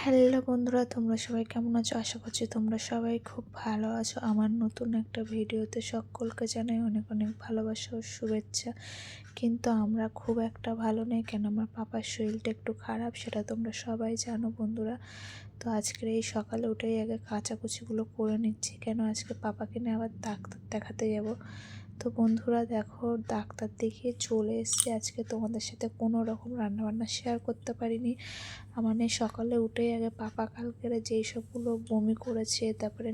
Hello বন্ধুরা, তোমরা সবাই কেমন আছো? আশা করছি তোমরা সবাই খুব ভালো আছো। আমার নতুন একটা ভিডিওতে সকলকে জানাই অনেক অনেক ভালোবাসা ও শুভেচ্ছা। কিন্তু আমরা খুব একটা ভালো নেই, কেন আমার পাপার শরীরটা একটু খারাপ সেটা তোমরা সবাই জানো বন্ধুরা। তো আজকের এই সকালে উঠেই আগে কাঁচাকুচিগুলো করে নিচ্ছি, কেন আজকে পাপাকে নিয়ে আবার ডাক্তার দেখাতে যাব। তো বন্ধুরা দেখো, ডাক্তার দেখিয়ে চলে এসছে। আজকে তোমাদের সাথে কোনো রকম রান্নাবান্না শেয়ার করতে পারিনি। মানে সকালে উঠেই আগে পাপা কালকের যেই সবগুলো বমি করেছে, তারপরে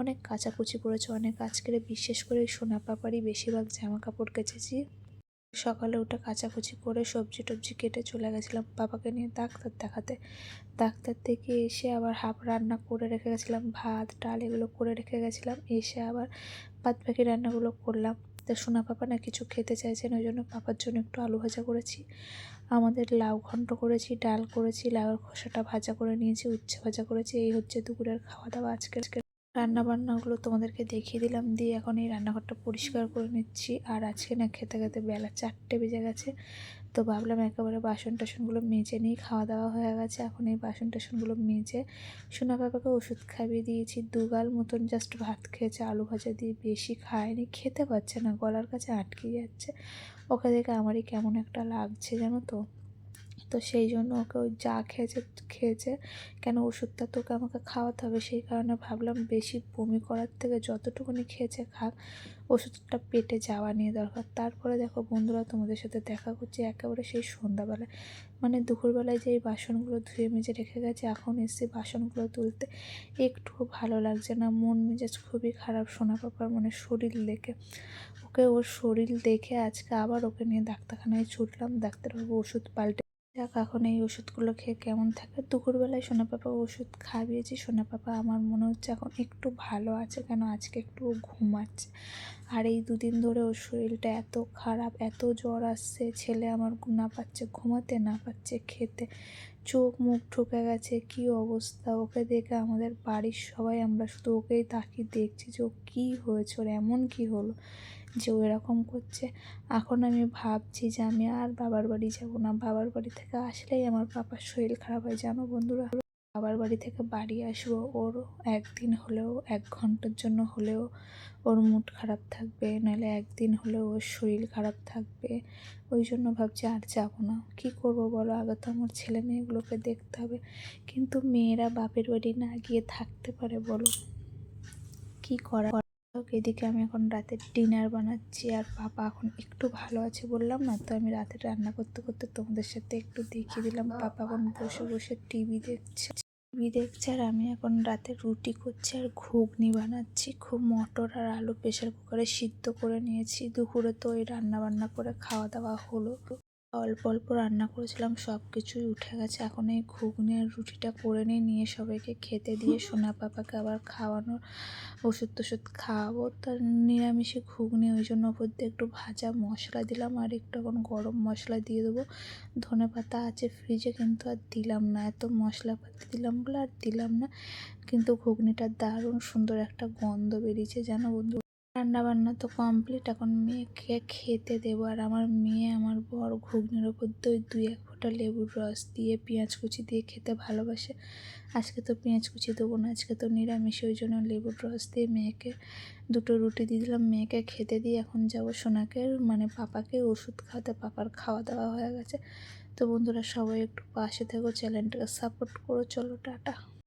অনেক কাচাকুচি করেছে অনেক আজকের বিশেষ করে সোনা পাপারই বেশিরভাগ জামা কাপড় কেচেছি। সকালে উঠে কাচাকুচি করে সবজি টবজি কেটে চলে গেছিলাম বাবাকে নিয়ে ডাক্তার দেখাতে। ডাক্তার থেকে এসে আবার হাফ রান্না করে রেখে গেছিলাম, ভাত, ডাল এগুলো করে রেখে গেছিলাম। এসে আবার বাদ বাকি রান্নাগুলো করলাম। তা সোনা পাপা না কিছু খেতে চাইছেন, ওই জন্য পাপার জন্য একটু আলু ভাজা করেছি। আমাদের লাউ ঘন্ট করেছি, ডাল করেছি, লাউয়ের খোসাটা ভাজা করে নিয়েছি, উচ্ছে ভাজা করেছি। এই হচ্ছে দুপুরের খাওয়া দাওয়া আজকে। রান্না বান্নাগুলো তোমাদেরকে দেখিয়ে দিলাম, দিয়ে এখন এই রান্নাঘরটা পরিষ্কার করে নিচ্ছি। আর আজকে না খেতে খেতে বেলা চারটে বেজে গেছে, তো ভাবলাম একেবারে বাসন টাসনগুলো মেজে নিই, খাওয়া দাওয়া হয়ে গেছে। এখন এই বাসন টাসনগুলো মেজে সোনা বাবাকে ওষুধ খাইয়ে দিয়েছি। দুগাল মতন জাস্ট ভাত খেয়েছে, আলু ভাজা দিয়ে বেশি খায়নি, খেতে পারছে না, গলার কাছে আটকে যাচ্ছে। ওকে দেখে আমারই কেমন একটা লাগছে জানো তো। তো সেই জন্য ওকে ওই যা খেয়েছে খেয়েছে। কেন ওষুধটা তোকে আমাকে খাওয়াতে হবে, সেই কারণে ভাবলাম বেশি বমি করার থেকে যতটুকুনি খেয়েছে খাক, ওষুধটা পেটে যাওয়া নিয়ে দরকার। তারপরে দেখো বন্ধুরা তোমাদের সাথে দেখা করছে একেবারে সেই সন্ধ্যাবেলায়। মানে দুপুরবেলায় যে এই বাসনগুলো ধুয়ে মেজে রেখে গেছে, এখন এসে বাসনগুলো তুলতে একটুও ভালো লাগছে না। মন মেজাজ খুবই খারাপ, সোনা পাপার মানে শরীর দেখে। ওকে ওর শরীর দেখে আজকে আবার ওকে নিয়ে ডাক্তারখানায় ছুটলাম। ডাক্তারবাবু ওষুধ পাল্টে যাক এখন এই ওষুধগুলো খেয়ে কেমন থাকে দুপুরবেলায় সোনা পাপা ওষুধ খাবিয়েছি সোনা পাপা আমার মনে হচ্ছে এখন একটু ভালো আছে কেন? আজকে একটু ঘুমাচ্ছে আর এই দুদিন ধরে ওর শরীরটা এত খারাপ, এত জ্বর আসছে, ছেলে আমার না পাচ্ছে, ঘুমাতে না পাচ্ছে খেতে। চোখ মুখ ঠুকে গেছে, কি অবস্থা? ওকে দেখে আমাদের বাড়ির সবাই আমরা শুধু ওকেই তাকিয়ে দেখছি যে ও কী হয়েছে, ওর এমন কি হলো যে ও এরকম করছে। এখন আমি ভাবছি যে আমি আর বাবার বাড়ি যাব না। বাবার বাড়ি থেকে আসলেই আমার বাবার শরীর খারাপ হয়, জানো বন্ধুরা? বাবার বাড়ি থেকে বাড়ি আসব। ওর একদিন হলেও এক ঘণ্টার জন্য হলেও ওর মুড খারাপ থাকবে নাহলে একদিন হলেও ওর শরীর খারাপ থাকবে। ওই জন্য ভাবছি আর যাব না। কি করব বলো? আগে তো আমার ছেলে মেয়েগুলোকে দেখতে হবে। কিন্তু মেয়েরা বাপের বাড়ি না গিয়ে থাকতে পারে বলো? কি করা? এদিকে আমি এখন রাতের ডিনার বানাচ্ছি। আর পাপা এখন একটু ভালো আছে বললাম না তো আমি রাতে রান্না করতে করতে তোমাদের সাথে একটু দেখিয়ে দিলাম। পাপা এখন বসে বসে টিভি দেখছে। টিভি দেখছে আর আমি এখন রাতে রুটি করছি আর ঘুগনি বানাচ্ছি। খুব মটর আর আলু প্রেশার কুকারে সিদ্ধ করে নিয়েছি। দুপুরে তো ওই রান্না বান্না করে খাওয়া দাওয়া হলো। অল্প অল্প রান্না করেছিলাম সব কিছুই উঠে গেছে। এখন এই ঘুগনি আর রুটিটা করে নিয়ে নিয়ে সবাইকে খেতে দিয়ে সোনা পাপাকে আবার খাওয়ানোর ওষুধ টষুধ খাওয়াবো। তার নিরামিষে ঘুগনি, ওই জন্য ওপর দিয়ে একটু ভাজা মশলা দিলাম আর একটু এখন গরম মশলা দিয়ে দেবো। ধনে পাতা আছে ফ্রিজে কিন্তু আর দিলাম না। এত মশলাপাতি দিলাম বলে আর দিলাম না। কিন্তু ঘুগনিটা দারুণ সুন্দর একটা গন্ধ বেরিয়েছে, জানো বন্ধু? রান্নাবান্না তো কমপ্লিট এখন মেয়েকে খেতে দেবো। আর আমার মেয়ে, আমার বর ঘুগনির ওপর দিয়ে দুই এক ফোঁটা লেবুর রস দিয়ে পেঁয়াজ কুচি দিয়ে খেতে ভালোবাসে। আজকে তো পেঁয়াজ কুচি দেবো না, আজকে তো নিরামিষ, ওই জন্য লেবুর রস দিয়ে মেয়েকে, দুটো রুটি দিয়ে দিলাম। মেয়েকে খেতে দিয়ে এখন যাব সোনাকে মানে পাপাকে ওষুধ খাওয়াতে, পাপার খাওয়া দাওয়া হয়ে গেছে। তো বন্ধুরা সবাই একটু পাশে থেকো, চ্যানেলটাকে সাপোর্ট করো, চলো, টাটা।